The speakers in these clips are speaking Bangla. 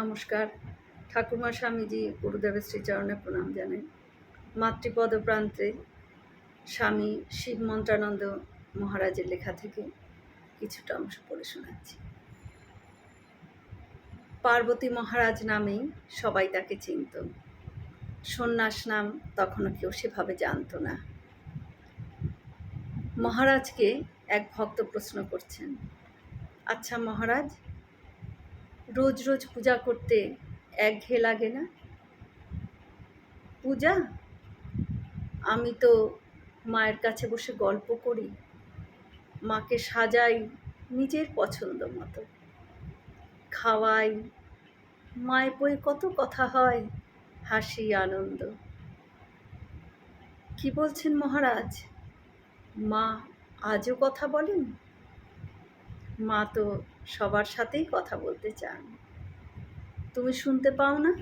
নমস্কার। ঠাকুমা স্বামীজি গুরুদেবের শ্রীচরণে প্রণাম জানাই। মাতৃপদ প্রান্তে স্বামী শিব মন্ত্রানন্দ মহারাজের লেখা থেকে কিছুটা অংশ পড়ে শোনাচ্ছি। পার্বতী মহারাজ নামেই সবাই তাকে চিনত। সন্ন্যাস নাম তখনও কেউ সেভাবে জানতো না। মহারাজকে এক ভক্ত প্রশ্ন করছেন আচ্ছা মহারাজ রোজ রোজ পূজা করতে একঘেয়ে লাগে না? পূজা? আমি তো মায়ের কাছে বসে গল্প করি। মাকে সাজাই নিজের পছন্দ মতো। খাওয়াই। মায়ের বই কত কথা হয়, হাসি, আনন্দ। কি বলছেন মহারাজ? মা আজও কথা বলেন? মা তো সবার সাথেই কথা বলতে চান। তুমি শুনতে পাও না?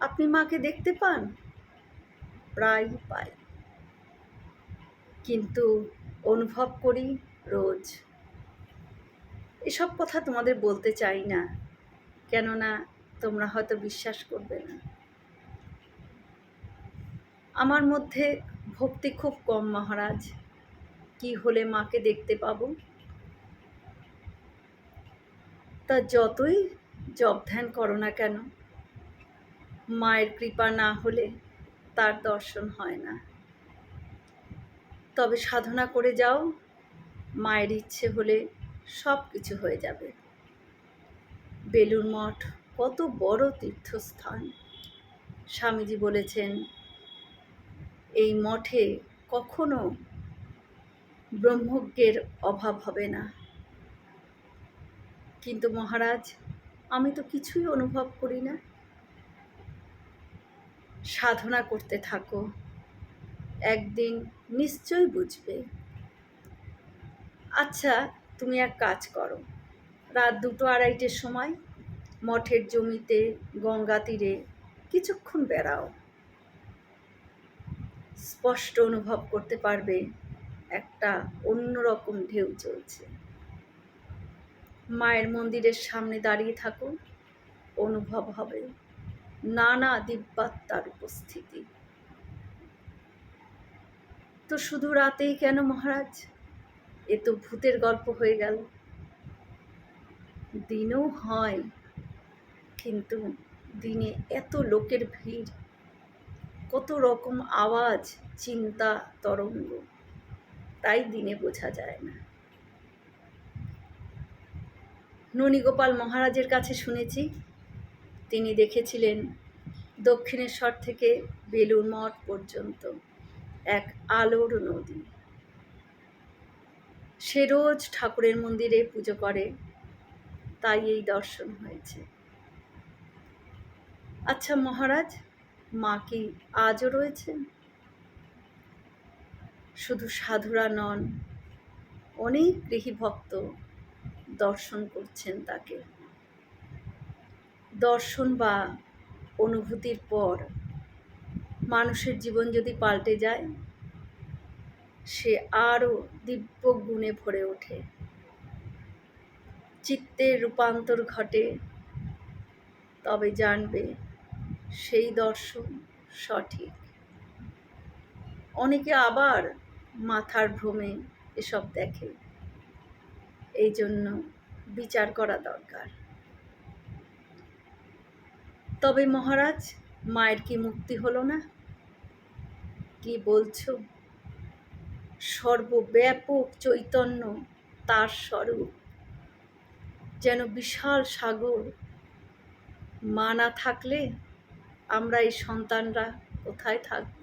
আপনি মাকে দেখতে পান? প্রায় পাই। কিন্তু অনুভব করি রোজ। এসব কথা তোমাদের বলতে চাই না, কেননা তোমরা হয়তো বিশ্বাস করবে না। আমার মধ্যে ভক্তি খুব কম মহারাজ। কি হলে মাকে দেখতে পাবো? তা যতই জপ ধ্যান করো না কেন, মায়ের কৃপা না হলে তার দর্শন হয় না। তবে সাধনা করে যাও, মায়ের ইচ্ছে হলে সব কিছু হয়ে যাবে। বেলুর মঠ কত বড় তীর্থস্থান। স্বামীজি বলেছেন, এই মঠে কখনো ব্রহ্মজ্ঞের অভাব হবে না। কিন্তু মহারাজ, আমি তো কিছুই অনুভব করি না। সাধনা করতে থাকো, একদিন নিশ্চয়ই বুঝবে। আচ্ছা তুমি এক কাজ করো, রাত দুটো আড়াইটের সময় মঠের জমিতে গঙ্গা তীরে কিছুক্ষণ বেড়াও। স্পষ্ট অনুভব করতে পারবে একটা অন্যরকম ঢেউ চলছে। মায়ের মন্দিরের সামনে দাঁড়িয়ে থাকো অনুভব হবে নানা দিব্যাত্মার উপস্থিতি। তো শুধু রাতেই কেন মহারাজ? এ তো ভূতের গল্প হয়ে গেল। দিনও হয়, কিন্তু দিনে এত লোকের ভিড়, কত রকম আওয়াজ, চিন্তা, তরঙ্গ, তাই দিনে বোঝা যায় না। ননীগোপাল মহারাজের কাছে শুনেছি। তিনি দেখেছিলেন দক্ষিণেশ্বর থেকে বেলুর মঠ পর্যন্ত এক আলোর নদী। সে রোজ ঠাকুরের মন্দিরে পুজো করে, তাই এই দর্শন হয়েছে। আচ্ছা মহারাজ, মা কি আজও রয়েছেন? শুধু সাধুরা নন, অনেক গৃহী ভক্ত দর্শন করছেন তাকে। দর্শন বা অনুভূতির পর মানুষের জীবন যদি পাল্টে যায়, সে আরও দিব্য গুণে ভরে ওঠে। চিত্তের রূপান্তর ঘটে, তবে জানবে সেই দর্শন সঠিক। অনেকে আবার মাথার ভ্রমে এসব দেখে। এই জন্য বিচার করা দরকার। তবে মহারাজ, মায়ের কি মুক্তি হলো না? কি বলছো? সর্বব্যাপক চৈতন্য তার স্বরূপ। যেন বিশাল সাগর মা না থাকলে আমরা এই সন্তানরা কোথায় থাকব?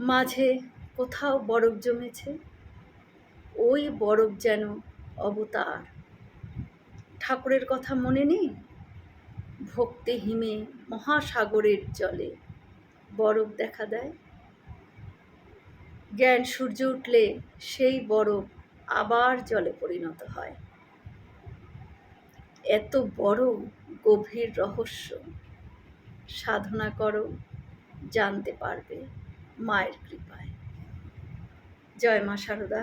মাঝে কোথাও বরফ জমেছে। ওই বরফ যেন অবতার। ঠাকুরের কথা মনে নেই? ভক্তি হিমে মহাসাগরের জলে বরফ দেখা দেয়? জ্ঞান সূর্য উঠলে সেই বরফ আবার জলে পরিণত হয়। এত বড় গভীর রহস্য সাধনা করো, জানতে পারবে মায়ের কৃপায়। জয় মা সারদা।